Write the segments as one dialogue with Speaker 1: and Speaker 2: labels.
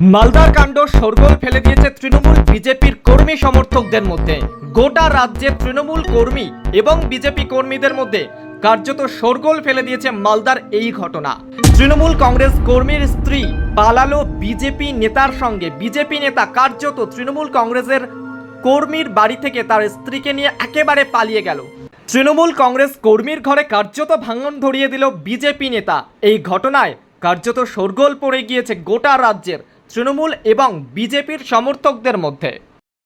Speaker 1: মালদার কাণ্ড শোরগোল ফেলে দিয়েছে তৃণমূল বিজেপির কর্মী সমর্থকদের মধ্যে। গোটা রাজ্যের তৃণমূল কর্মী এবং বিজেপি কর্মীদের মধ্যে কার্যত শোরগোল ফেলে দিয়েছে মালদার এই ঘটনা। তৃণমূল কংগ্রেস কর্মীর স্ত্রী পালালো বিজেপি নেতার সঙ্গে। বিজেপি নেতা কার্যত তৃণমূল কংগ্রেসের কর্মীর বাড়ি থেকে তার স্ত্রীকে নিয়ে একেবারে পালিয়ে গেল। তৃণমূল কংগ্রেস কর্মীর ঘরে কার্যত ভাঙন ধরিয়ে দিল বিজেপি নেতা। এই ঘটনায় কার্যত শোরগোল পড়ে গিয়েছে গোটা রাজ্যের তৃণমূল এবং বিজেপির সমর্থকদের মধ্যে।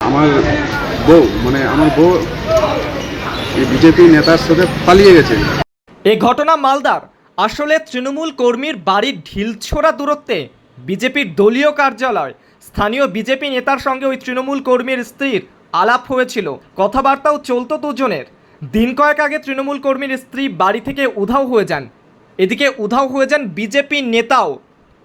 Speaker 2: আমার বউ মানে আমার বউ এই বিজেপি নেতার সাথে পালিয়ে গেছে।
Speaker 1: এই ঘটনা মালদার। আসলে তৃণমূল কর্মীর বাড়ির ঢিলছোড়া দূরত্বে বিজেপির দলীয় কার্যালয় স্থানীয় বিজেপি নেতার সঙ্গে ওই তৃণমূল কর্মীর স্ত্রীর আলাপ হয়েছিল। কথাবার্তাও চলতো দুজনের। দিন কয়েক আগে তৃণমূল কর্মীর স্ত্রী বাড়ি থেকে উধাও হয়ে যান। এদিকে উধাও হয়ে যান বিজেপি নেতাও।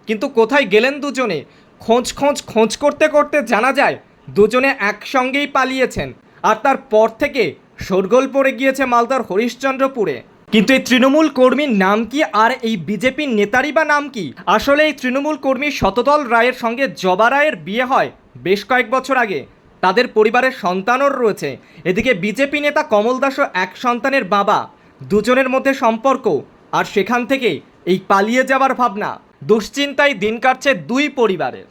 Speaker 1: কিন্তু কোথায় গেলেন দুজনে খোঁজ খোঁজ খোঁজ করতে করতে জানা যায়, দুজনে একসঙ্গেই পালিয়েছেন। আর তারপর থেকে শোরগোল পড়ে গিয়েছে মালদার হরিশ্চন্দ্রপুরে। কিন্তু এই তৃণমূল কর্মীর নাম কি আর এই বিজেপির নেতারই বা নাম কি? আসলে এই তৃণমূল কর্মী শতদল রায়ের সঙ্গে জবা রায়ের বিয়ে হয় বেশ কয়েক বছর আগে। তাদের পরিবারের সন্তানও রয়েছে। এদিকে বিজেপি নেতা কমল দাসও এক সন্তানের বাবা। দুজনের মধ্যে সম্পর্ক। আর সেখান থেকে এই পালিয়ে যাওয়ার ভাবনা। দুশ্চিন্তায় দিন কাটছে দুই পরিবারের।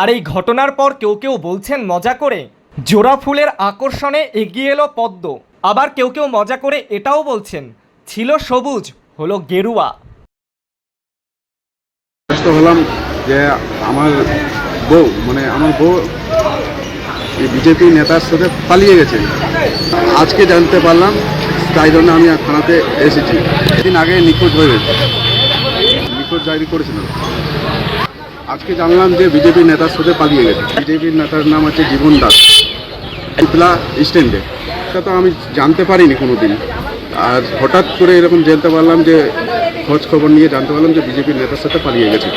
Speaker 1: আর এই ঘটনার পর কেউ কেউ বলছেন মজা করে জোড়া ফুলের আকর্ষণে এগিয়ে এলো পদ্ম। আবার কেউ কেউ মজা করে এটাও বলছেন, ছিল সবুজ, হলো গেরুয়া।
Speaker 2: হলাম যে আমার বউ মানে আমার বউ বিজেপি নেতার সাথে পালিয়ে গেছে। আজকে জানতে পারলাম, তাই জন্য আমি থানাতে এসেছি। এদিন আগে নিখোঁজ হয়ে গেছে। নিখোঁজ ডায়েরি করেছিলাম আজকে জানলাম যে বিজেপি নেতার সাথে পালিয়ে গেছে। বিজেপির নেতার নাম হচ্ছে জীবন দাস। পুতলা স্ট্যান্ডে এটা তো আমি জানতে পারিনি কোনো দিন আর হঠাৎ করে এরকম জানতে পারলাম যে খোঁজ খবর নিয়ে জানতে পারলাম যে বিজেপির নেতার সাথে পালিয়ে গেছে।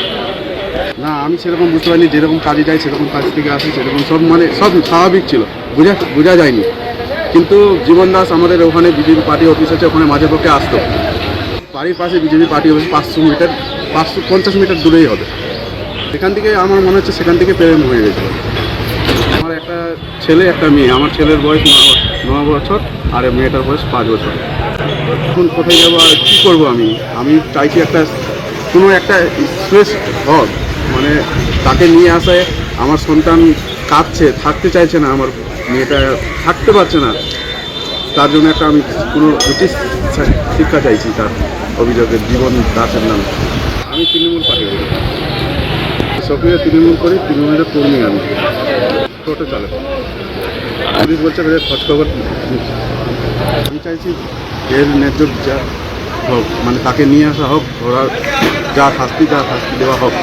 Speaker 2: না, আমি সেরকম বুঝতে পারিনি, যেরকম কাজে যাই সেরকম কাজ থেকে আসি, সেরকম সব মানে সব স্বাভাবিক ছিল। বোঝা বোঝা যায়নি। কিন্তু জীবন দাস আমাদের ওখানে বিজেপি পার্টি অফিস আছে, ওখানে মাঝে পক্ষে আসতো। বাড়ির পাশে বিজেপি পার্টি অফিস পাঁচশো মিটার, পাঁচশো পঞ্চাশ মিটার দূরেই হবে। সেখান থেকে আমার মনে হচ্ছে সেখান থেকে প্রেম হয়ে গেছিল আমার একটা ছেলে, একটা মেয়ে। আমার ছেলের বয়স ন বছর আর মেয়েটার বয়স পাঁচ বছর। এখন কোথায় যাব আর কী করব আমি? আমি চাইছি একটা, কোনো একটা স্পেস হোক। মানে তাকে নিয়ে আসায় আমার সন্তান কাঁদছে, থাকতে চাইছে না। আমার মেয়েটা থাকতে পারছে না। তার জন্য একটা আমি কোনো উচিত শিক্ষা চাইছি তার অভিযোগের জীবন দাসের নামে। আমি তৃণমূল পার্টি করি। সক্রিয় তৃণমূল করি, তৃণমূলের কর্মী আমি। টোটো চালক। পুলিশ বলছে খোঁজ খবর আমি চাইছি এর ন্যায্য যা হোক মানে তাকে নিয়ে আসা হোক, ওরা যা শাস্তি যা শাস্তি দেওয়া হোক।